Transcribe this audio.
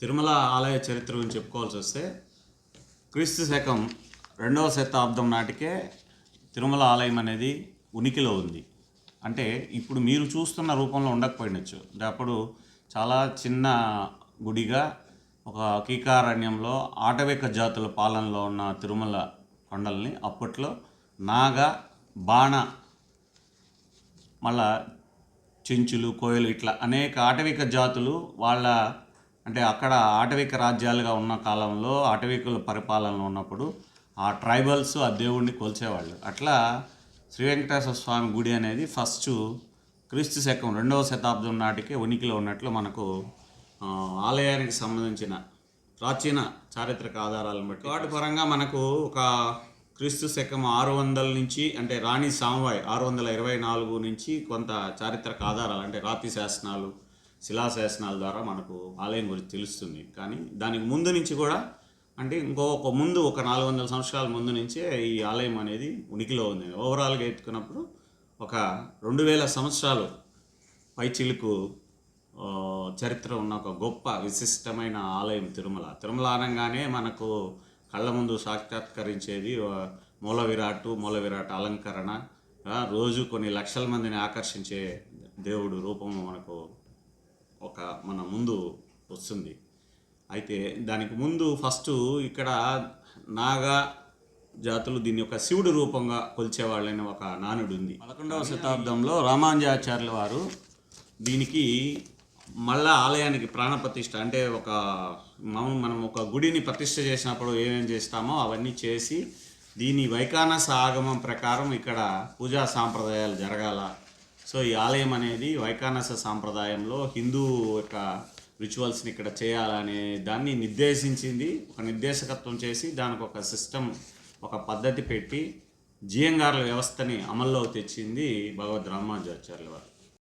తిరుమల ఆలయ చరిత్ర గురించి చెప్పుకోవాల్సి వస్తే క్రీస్తు శకం రెండవ శతాబ్దం నాటికే తిరుమల ఆలయం అనేది ఉనికిలో ఉంది. అంటే ఇప్పుడు మీరు చూస్తున్న రూపంలో ఉండకపోయినచ్చు. అంటే అప్పుడు చాలా చిన్న గుడిగా ఒక కీకారణ్యంలో ఆటవిక జాతుల పాలనలో ఉన్న తిరుమల కొండల్ని అప్పట్లో నాగ బాణ మళ్ళా చెంచులు కోయలు ఇట్లా అనేక ఆటవిక జాతులు వాళ్ళ అంటే అక్కడ ఆటవిక రాజ్యాలుగా ఉన్న కాలంలో ఆటవికుల పరిపాలనలో ఉన్నప్పుడు ఆ ట్రైబల్స్ ఆ దేవుణ్ణి కొలిచేవాళ్ళు. అట్లా శ్రీ వెంకటేశ్వర స్వామి గుడి అనేది ఫస్ట్ క్రీస్తు శకం రెండవ శతాబ్దం నాటికే ఉనికిలో ఉన్నట్లు మనకు ఆలయానికి సంబంధించిన ప్రాచీన చారిత్రక ఆధారాలను బట్టి. వాటి పరంగా మనకు ఒక క్రీస్తు శకం ఆరు వందల నుంచి అంటే రాణి సాంవాయ్ ఆరు వందల ఇరవై నాలుగు నుంచి కొంత చారిత్రక ఆధారాలు అంటే రాతి శాసనాలు శిలాశాసనాల ద్వారా మనకు ఆలయం గురించి తెలుస్తుంది. కానీ దానికి ముందు నుంచి కూడా అంటే ఇంకో ఒక ముందు ఒక నాలుగు వందల సంవత్సరాల ముందు నుంచే ఈ ఆలయం అనేది ఉనికిలో ఉంది. ఓవరాల్గా ఎత్తుకున్నప్పుడు ఒక రెండు వేల సంవత్సరాలు పైచిలుకు చరిత్ర ఉన్న ఒక గొప్ప విశిష్టమైన ఆలయం తిరుమల. తిరుమల అనగానే మనకు కళ్ళ ముందు సాక్షాత్కరించేది మూల విరాటు మూల విరాట్ అలంకరణ రోజు కొన్ని లక్షల మందిని ఆకర్షించే దేవుడు రూపము మనకు ఒక మన ముందు వస్తుంది. అయితే దానికి ముందు ఫస్ట్ ఇక్కడ నాగా జాతులు దీన్ని ఒక శివుడు రూపంగా కొలిచేవాళ్ళని ఒక నానుడు ఉంది పదకొండవ శతాబ్దంలో రామానుజాచార్యుల వారు దీనికి మళ్ళా ఆలయానికి ప్రాణప్రతిష్ఠ అంటే ఒక మనం మనం ఒక గుడిని ప్రతిష్ఠ చేసినప్పుడు ఏమేం చేస్తామో అవన్నీ చేసి దీని వైకానస ఆగమం ప్రకారం ఇక్కడ పూజా సాంప్రదాయాలు జరగాల. సో ఈ ఆలయం అనేది వైకానస సాంప్రదాయంలో హిందూ యొక్క రిచువల్స్ని ఇక్కడ చేయాలనే దాన్ని నిర్దేశించింది ఒక నిర్దేశకత్వం చేసి దానికి ఒక సిస్టమ్ ఒక పద్ధతి పెట్టి జియంగార్ల వ్యవస్థని అమల్లో తెచ్చింది భగవద్ రామానుజాచార్యుల వారు.